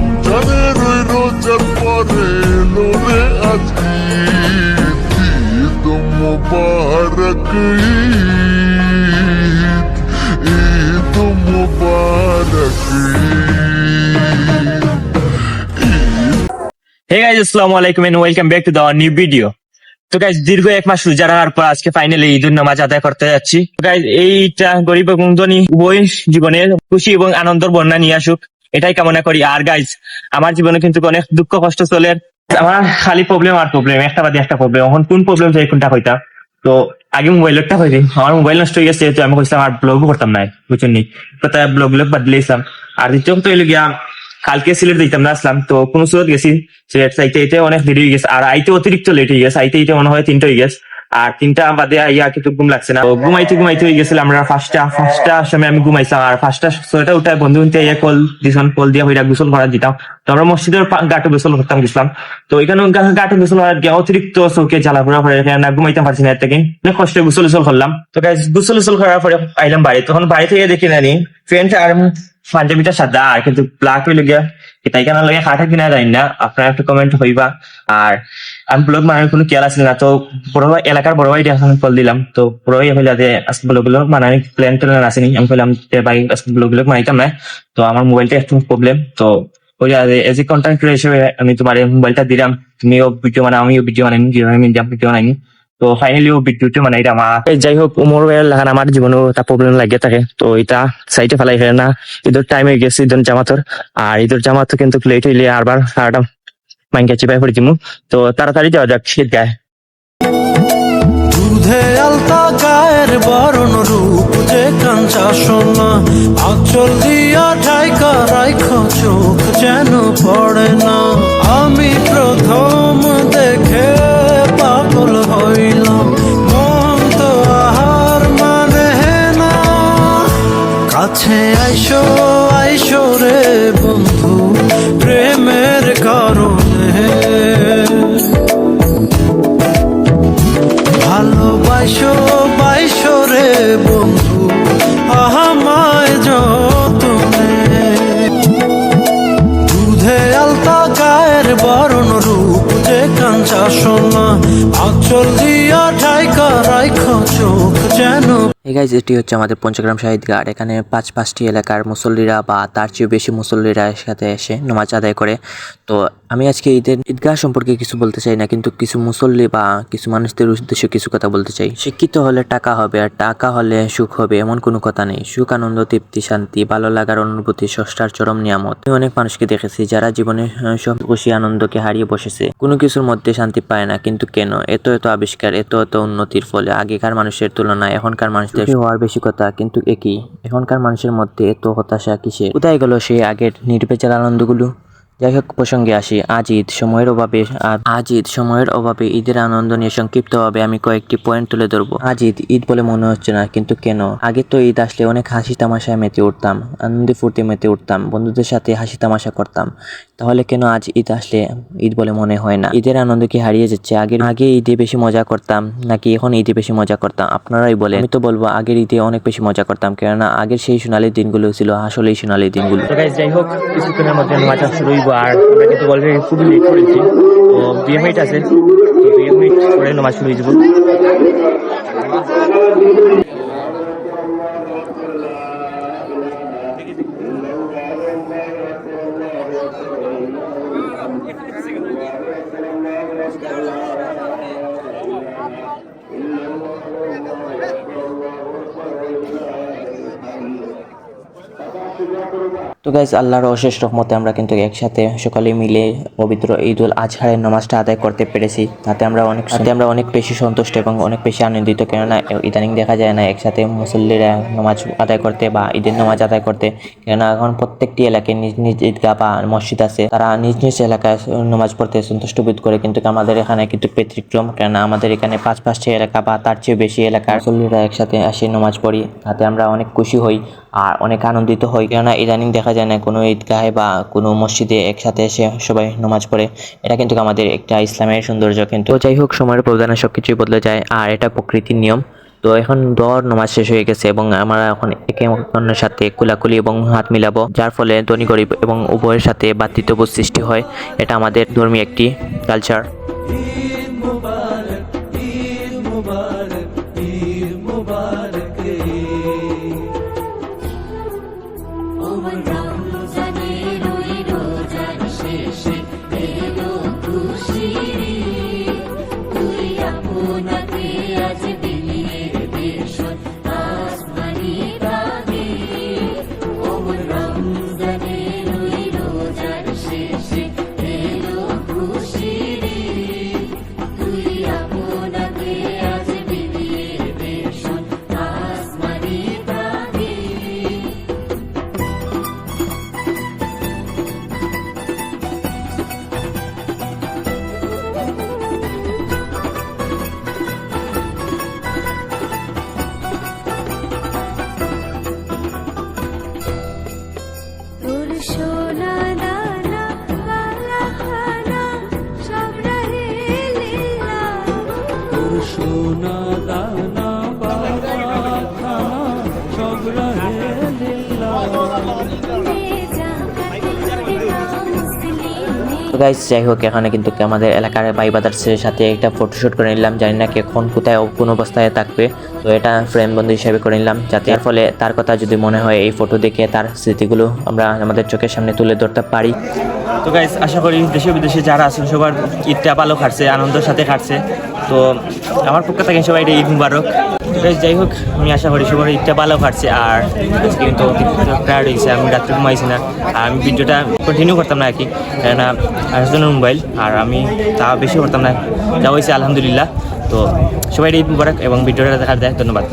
রমজানের রোজার পরে আজকে গাইজ আসসালামু আলাইকুম and welcome back to new video তো গাইজ দীর্ঘ এক মাস রোজা রাখার পর আজকে ফাইনালি ঈদুল নামাজ আদায় করতে যাচ্ছি। এইটা গরিব এবং ধনী উভয় জীবনের খুশি এবং আনন্দের বন্যা নিয়ে আসুক। এটাই কামনা করি। আর গাইজ আমার জীবনে কিন্তু অনেক দুঃখ, কষ্ট চলে। আমার খালি প্রবলেম আর প্রবলেম একটা বাদে একটা প্রবলেম এখন কোন প্রবলেম চাই কোনটা কইতা তো আগে মোবাইলটা হয়ে আমার মোবাইল নষ্ট হয়ে গেছে তো আমি কইছিলাম আর ব্লগও করতাম না বুঝছেন নি? কথা ব্লগ ব্লগ বাদ দিয়েছিলাম। আর দ্বিতীয় কথা হইল গিয়া, কালকে সিলেট দিতাম না, আসলাম, তো কোন সুরত গেছি? সিলেট সাইতে এতে অনেক দেরি হয়ে গেছে। আর আইতে অতিরিক্ত লেট হয়ে গেছে আইতে ইতে মনে হয় তিনটা হয়ে গেছে। আর তিনটা বাদে ইয়া কিন্তু ঘুম লাগছে না। ঘুমাইতে ঘুমাইতে হয়ে গেছিল আমরা ফার্স্টটা ফার্স্টটা সময় আমি ঘুমাইছিলাম আর ফার্স্টটা ছয়টা উঠায় বন্ধু বন্ধু ইয়ে কল দিছন, কল দিয়া হইরা গোসল করা দিতাম। তো আমরা মসজিদের গাটে গোসল করতাম গেছিলাম। তো এখানে গাটে গোসল করার গিয়ে অতিরিক্ত চৌকে জ্বালা পরে এখানে না ঘুমাইতে পারছি না থেকে। অনেক কষ্টে গোসল গোসল করলাম। তো গোসল গোসল করার পরে আইলাম বাড়ি। তখন বাড়ি থেকে দেখি নানি ফ্রেন্ড আর পাঞ্জাবিটা সাদা আর কিন্তু ব্ল্যাক হইলে গিয়া। তাই কেন লাগে? খাটা কিনা যায় না। আপনারা একটু কমেন্ট হইবা। আর আমি ব্লগ মানার কোনো খেয়াল আছে না। তো বড় এলাকার বড় ভাই এখন কল দিলাম। তো বড় ভাই হইলা যে আজকে ব্লগগুলো মানার প্ল্যান ট্যান আসেনি। আমি বললাম যে, ভাই আজকে ব্লগগুলো মানাইতাম না। তো আমার মোবাইলটা একটু প্রবলেম তো ওই এজ এ কন্টেন্ট ক্রিয়েটার হিসেবে আমি তোমার মোবাইলটা দিলাম। তুমিও ভিডিও মানে আমিও ভিডিও বানাইনি যেভাবে আমি ভিডিও বানাইনি তো ফাইনালি ও ভিডিওটা মানে এটা আমার যাই হোক উমর লাগান আমার জীবনেও তা প্রবলেম লাগিয়ে থাকে। তো এটা সাইডে ফেলাই ফেলে না ঈদের টাইম হয়ে গেছে ঈদের জামাতর আর ঈদের জামাত কিন্তু লেট হইলে আরবার সারাটা মাইনকে চিপাই পড়ে দিমু। তো তাড়াতাড়ি যাওয়া যাক শীত গায়ে। দুধে আলতা গায়ের বরণ রূপ যে কাঞ্চা সোনা আচল দিয়া ঠাইকা রাইখ চোখ যেন পড়ে না। আমি প্রথম কাছে আইসো আইসো রে বন্ধু, প্রেমের কারণে। ভালোবাসো, বাইসো রে বন্ধু আহামায় যতনে। দুধে আলতা, গায়ের বরণ রূপ যে কাঞ্চা সোনা, আচল দিয়া ঠাইকা রাইখ চোখ যেন গাইজ এটি হচ্ছে আমাদের পঞ্চগ্রাম শাহিদ গার্ড এখানে পাঁচ পাঁচটি এলাকার মুসল্লিরা বা তার চেয়েও বেশি মুসল্লিরা সাথে এসে নামাজ আদায় করে। তো আমি আজকে ঈদের ঈদগাহ সম্পর্কে কিছু বলতে চাই না, কিন্তু কিছু মুসল্লি বা কিছু মানুষদের উদ্দেশ্যে কিছু কথা বলতে চাই। শিক্ষিত হলে টাকা হবে আর টাকা হলে সুখ হবে এমন কোনো কথা নেই। সুখ, আনন্দ, তৃপ্তি, শান্তি, ভালো লাগার অনুভূতি ষষ্ঠার চরম নিয়ামত। আমি অনেক মানুষকে দেখেছি যারা জীবনে সব খুশি আনন্দকে হারিয়ে বসেছে। কোনো কিছুর মধ্যে শান্তি পায় না, কিন্তু কেন? এত এত আবিষ্কার, এত এত উন্নতির ফলে আগেকার মানুষের তুলনায় এখনকার মানুষদের হওয়ার বেশি কথা, কিন্তু একই এখনকার মানুষের মধ্যে এত হতাশা কিসে কোথায় গেল সেই আগের নির্বেচার আনন্দগুলো? যাই হোক প্রসঙ্গে আসি। আজ ঈদ সময়ের অভাবে আজ ঈদ সময়ের অভাবে ঈদের আনন্দ নিয়ে সংক্ষিপ্তভাবে আমি কয়েকটি পয়েন্ট তুলে ধরবো। আজ ঈদ ঈদ বলে মনে হচ্ছে না, কিন্তু কেন? আগে তো ঈদ আসলে অনেক হাসি তামাশায় মেতে উঠতাম, আনন্দে ফুর্তি মেতে উঠতাম, বন্ধুদের সাথে হাসি তামাশা করতাম। তাহলে কেন আজ ঈদ আসলে ঈদ বলে মনে হয় না? ঈদের আনন্দ কি হারিয়ে যাচ্ছে? আগের আগে ঈদে বেশি মজা করতাম, নাকি এখন ঈদে বেশি মজা করতাম? আপনারাই বলে আমি তো বলব, আগের ঈদে অনেক বেশি মজা করতাম, কেননা আগের সেই সোনালী দিনগুলো ছিল আসলেই সোনালী দিনগুলো। যাই হোক, কিছুক্ষণের মধ্যে নামাজ শুরু হইব আর আমরা কিন্তু অলরেডি খুবই লেট করেছি। তো দুই আছে তো দুই পরে নামাজ শুরু হয়ে তো গাইজ আল্লাহর অশেষ রহমতে আমরা কিন্তু একসাথে সকালে মিলে পবিত্র ঈদ উল আজহারের নামাজটা আদায় করতে পেরেছি। তাতে আমরা অনেক তাতে আমরা অনেক বেশি সন্তুষ্ট এবং অনেক বেশি আনন্দিত। কেননা ইদানিং দেখা যায় না একসাথে মুসল্লিরা নামাজ আদায় করতে বা ঈদের নামাজ আদায় করতে। কেননা এখন প্রত্যেকটি এলাকায় নিজ নিজ ঈদগাহ বা মসজিদ আছে। তারা নিজ নিজ এলাকায় নামাজ পড়তে সন্তুষ্ট বোধ করে। কিন্তু আমাদের এখানে কিন্তু ব্যতিক্রম। কেননা আমাদের এখানে পাঁচ পাঁচটি এলাকা বা তার চেয়ে বেশি এলাকার মুসল্লিরা একসাথে আসে নামাজ পড়ি। তাতে আমরা অনেক খুশি হই আর অনেক আনন্দিত হই। কেননা ইদানিং দেখা যায় না, কোনো ঈদগাহে বা কোনো মসজিদে একসাথে এসে সবাই নামাজ পড়ে। এটা কিন্তু আমাদের একটা ইসলামের সৌন্দর্য কিন্তু। যাই হোক, সময়ের ব্যবধানে সবকিছুই বদলে যায়, আর এটা প্রকৃতির নিয়ম। তো এখন দর নমাজ শেষ হয়ে গেছে এবং আমরা এখন একে অন্যের সাথে কুলাকুলি এবং হাত মিলাবো, যার ফলে ধনী গরিব এবং উভয়ের সাথে ভাতৃত্ববোধ সৃষ্টি হয়। এটা আমাদের ধর্মীয় একটি কালচার সোনা তো গাইস যাই হোক, এখানে কিন্তু আমাদের এলাকার বাই বাদার্সের সাথে একটা ফটোশুট করে নিলাম। জানি না কে কোন কোথায় কোন অবস্থায় থাকবে। তো এটা ফ্রেম বন্ধু হিসেবে করে নিলাম, যাতে এর ফলে তার কথা যদি মনে হয়, এই ফটো দেখে তার স্মৃতিগুলো আমরা আমাদের চোখের সামনে তুলে ধরতে পারি। তো গাইজ আশা করি দেশে বিদেশে যারা আছেন, সবার ঈদটা ভালো কাটছে, আনন্দের সাথে কাটছে। তো আমার পক্ষ থেকে সবাই এটা ঈদ মুবারক। যাই হোক, আমি আশা করি সবার ঈদটা ভালো কাটছে আর আজকে কিন্তু টায়ার্ড হয়েছে, আমি রাত্রে ঘুমাইছি না। আর আমি ভিডিওটা কন্টিনিউ করতাম না আর কি, কেননা আরেকজনের মোবাইল আর আমি তা বেশি করতাম না। যা হয়েছে, আলহামদুলিল্লাহ। তো সবাই ঈদ মুবারক এবং ভিডিওটা দেখার দেয়, ধন্যবাদ।